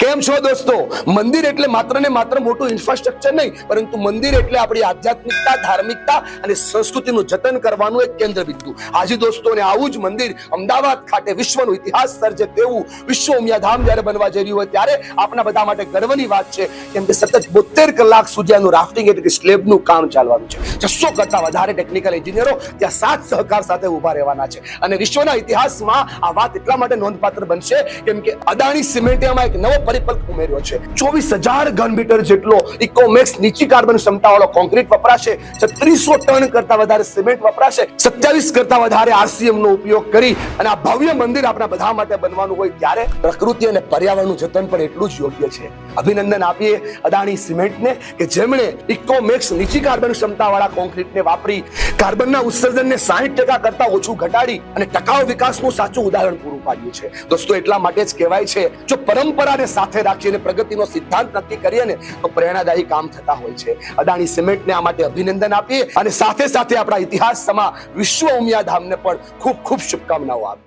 કેમ છો દોસ્તો? મંદિર એટલે માત્ર ને માત્ર મોટું ઇન્ફ્રાસ્ટ્રક્ચર નહીં, પરંતુ મંદિર એટલે આપણી આધ્યાત્મિકતા, ધાર્મિકતા અને સંસ્કૃતિનું જતન કરવાનું એક કેન્દ્ર બિંદુ આજે દોસ્તો ને આવું જ મંદિર અમદાવાદ ખાતે વિશ્વનો ઇતિહાસ સર્જે તેવું વિશ્વ ઉમિયાધામ જ્યારે બનવા જઈ રહ્યું હોય ત્યારે આપણા બધા માટે ગર્વની વાત છે કેમ કે સતત બોતેર કલાક સુધી આનું રાફ્ટિંગ એટલે કે સ્લેબનું કામ ચાલવાનું છે. છસો કરતા વધારે ટેકનિકલ એન્જિનિયરો ત્યાં સાત સહકાર સાથે ઊભા રહેવાના છે. અને વિશ્વના ઇતિહાસમાં આ વાત એટલા માટે નોંધપાત્ર બનશે કેમ કે અદાણી સિમેન્ટિયામાં એક નવો પરિપલ્ક ઉમેર્યો છે. ચોવીસ હજાર ઘન મીટર જેટલો ઇકોમેક્સ નીચી કાર્બન ક્ષમતાવાળો કોન્ક્રીટ વપરાશે. છત્રીસો ટન કરતા વધારે સિમેન્ટ વપરાશે. સત્યાવીસ કરતા વધારે આરસીએમ નો ઉપયોગ કરી અને આ ભવ્ય મંદિર આપણા બધા માટે બનવાનું હોય ત્યારે પ્રકૃતિ અને પર્યાવરણનું જતન પણ એટલું જ યોગ્ય છે. અભિનંદન આપીએ અદાણી સિમેન્ટને કે જેમણે ઇકોમેક્સ નીચી કાર્બન ક્ષમતાવાળા કોન્ક્રીટને વાપરી કાર્બનના ઉત્સર્જનને સાહીઠ ટકા કરતા ઓછું ઘટાડી અને ટકાઉ વિકાસનું સાચું ઉદાહરણ પૂરું પાડ્યું છે. દોસ્તો, એટલા માટે જ કહેવાય છે, જો પરંપરાને સાથે રાખીને પ્રગતિનો સિદ્ધાંત નક્કી કરીએ ને, તો પ્રેરણાદાયી કામ થતા હોય છે. અદાણી સિમેન્ટને આ માટે અભિનંદન આપીએ અને સાથે સાથે આપણા ઇતિહાસ સમા વિશ્વ ઉમિયા ધામને પણ ખૂબ ખૂબ શુભકામનાઓ આપીએ.